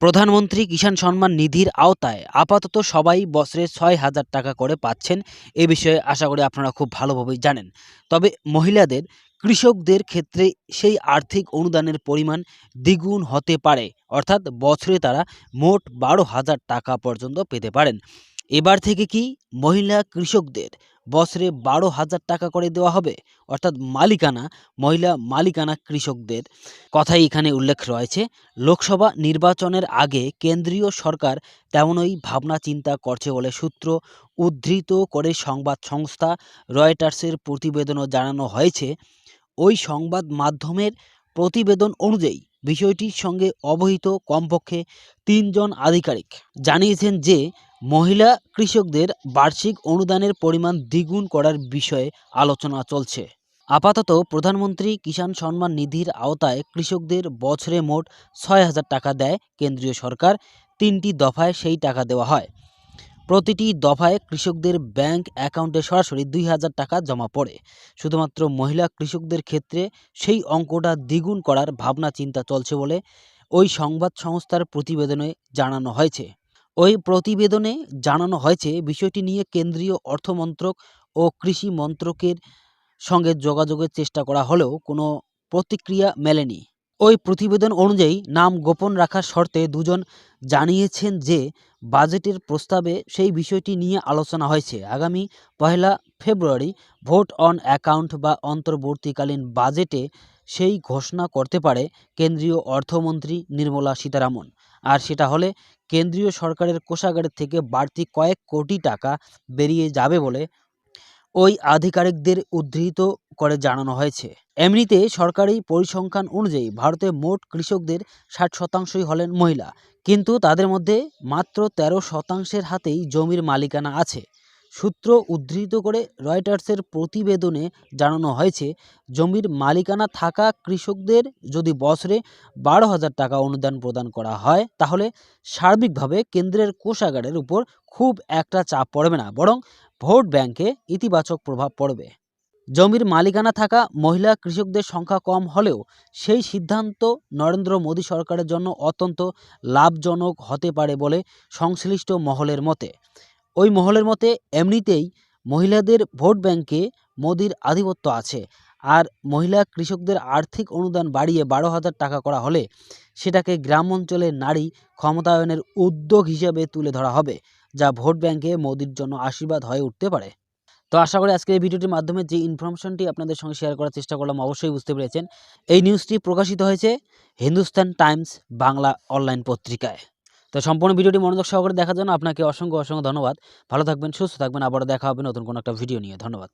প্রধানমন্ত্রী কিষাণ সম্মান নিধির আওতায় আপাতত সবাই বছরে ছয় হাজার টাকা করে পাচ্ছেন। এ বিষয়ে আশা করি আপনারা খুব ভালোভাবেই জানেন। তবে মহিলাদের, কৃষকদের ক্ষেত্রে সেই আর্থিক অনুদানের পরিমাণ দ্বিগুণ হতে পারে। অর্থাৎ বছরে তারা মোট বারো হাজার টাকা পর্যন্ত পেতে পারেন। এবার থেকে কি মহিলা কৃষকদের বছরে বারো হাজার টাকা করে দেওয়া হবে? অর্থাৎ মালিকানা, মহিলা মালিকানা কৃষকদের কথাই এখানে উল্লেখ রয়েছে। লোকসভা নির্বাচনের আগে কেন্দ্রীয় সরকার তেমনই ভাবনা চিন্তা করছে বলে সূত্র উদ্ধৃত করে সংবাদ সংস্থা রয়টার্সের প্রতিবেদনও জানানো হয়েছে। ওই সংবাদ মাধ্যমের প্রতিবেদন অনুযায়ী বিষয়টির সঙ্গে অবহিত কমপক্ষে তিনজন আধিকারিক জানিয়েছেন যে মহিলা কৃষকদের বার্ষিক অনুদানের পরিমাণ দ্বিগুণ করার বিষয়ে আলোচনা চলছে। আপাতত প্রধানমন্ত্রী কিষাণ সম্মান নিধির আওতায় কৃষকদের বছরে মোট ছয় হাজার টাকা দেয় কেন্দ্রীয় সরকার, তিনটি দফায় সেই টাকা দেওয়া হয়। প্রতিটি দফায় কৃষকদের ব্যাংক অ্যাকাউন্টে সরাসরি দুই হাজার টাকা জমা পড়ে। শুধুমাত্র মহিলা কৃষকদের ক্ষেত্রে সেই অঙ্কটা দ্বিগুণ করার ভাবনা চিন্তা চলছে বলে ওই সংবাদ সংস্থার প্রতিবেদনে জানানো হয়েছে। ওই প্রতিবেদনে জানানো হয়েছে, বিষয়টি নিয়ে কেন্দ্রীয় অর্থমন্ত্রক ও কৃষি মন্ত্রকের সঙ্গে যোগাযোগের চেষ্টা করা হলেও কোনো প্রতিক্রিয়া মেলেনি। ওই প্রতিবেদন অনুযায়ী নাম গোপন রাখার শর্তে দুজন জানিয়েছেন যে, বাজেটের প্রস্তাবে সেই বিষয়টি নিয়ে আলোচনা হয়েছে। আগামী পহেলা ফেব্রুয়ারি ভোট অন অ্যাকাউন্ট বা অন্তর্বর্তীকালীন বাজেটে সেই ঘোষণা করতে পারে কেন্দ্রীয় অর্থমন্ত্রী নির্মলা সীতারামন। আর সেটা হলে কেন্দ্রীয় সরকারের কোষাগারের থেকে বাড়তি কয়েক কোটি টাকা বেরিয়ে যাবে বলে ওই আধিকারিকদের উদ্ধৃত করে জানানো হয়েছে। এমনিতে সরকারি পরিসংখ্যান অনুযায়ী ভারতে মোট কৃষকদের ষাট শতাংশই হলেন মহিলা। কিন্তু তাদের মধ্যে মাত্র তেরো শতাংশের হাতেই জমির মালিকানা আছে। সূত্র উদ্ধৃত করে রয়টার্সের প্রতিবেদনে জানানো হয়েছে, জমির মালিকানা থাকা কৃষকদের যদি বছরে বারো হাজার টাকা অনুদান প্রদান করা হয়, তাহলে সার্বিকভাবে কেন্দ্রের কোষাগারের উপর খুব একটা চাপ পড়বে না, বরং ভোট ব্যাংকে ইতিবাচক প্রভাব পড়বে। জমির মালিকানা থাকা মহিলা কৃষকদের সংখ্যা কম হলেও সেই সিদ্ধান্ত নরেন্দ্র মোদী সরকারের জন্য অত্যন্ত লাভজনক হতে পারে বলে সংশ্লিষ্ট মহলের মতে। ওই মহলের মতে এমনিতেই মহিলাদের ভোট ব্যাংকে মোদির আধিপত্য আছে। আর মহিলা কৃষকদের আর্থিক অনুদান বাড়িয়ে বারো হাজার টাকা করা হলে সেটাকে গ্রাম অঞ্চলের নারী ক্ষমতায়নের উদ্যোগ হিসেবে তুলে ধরা হবে, যা ভোট ব্যাংকে মোদির জন্য আশীর্বাদ হয়ে উঠতে পারে। তো আশা করি আজকের এই ভিডিওটির মাধ্যমে যে ইনফরমেশনটি আপনাদের সঙ্গে শেয়ার করার চেষ্টা করলাম অবশ্যই বুঝতে পেরেছেন। এই নিউজটি প্রকাশিত হয়েছে হিন্দুস্তান টাইমস বাংলা অনলাইন পত্রিকায়। তো সম্পূর্ণ ভিডিওটি মনোযোগ সহকারে দেখার জন্য আপনাকে অসংখ্য অসংখ্য ধন্যবাদ। ভালো থাকবেন, সুস্থ থাকবেন। আবারও দেখা হবে নতুন কোনো একটা ভিডিও নিয়ে। ধন্যবাদ।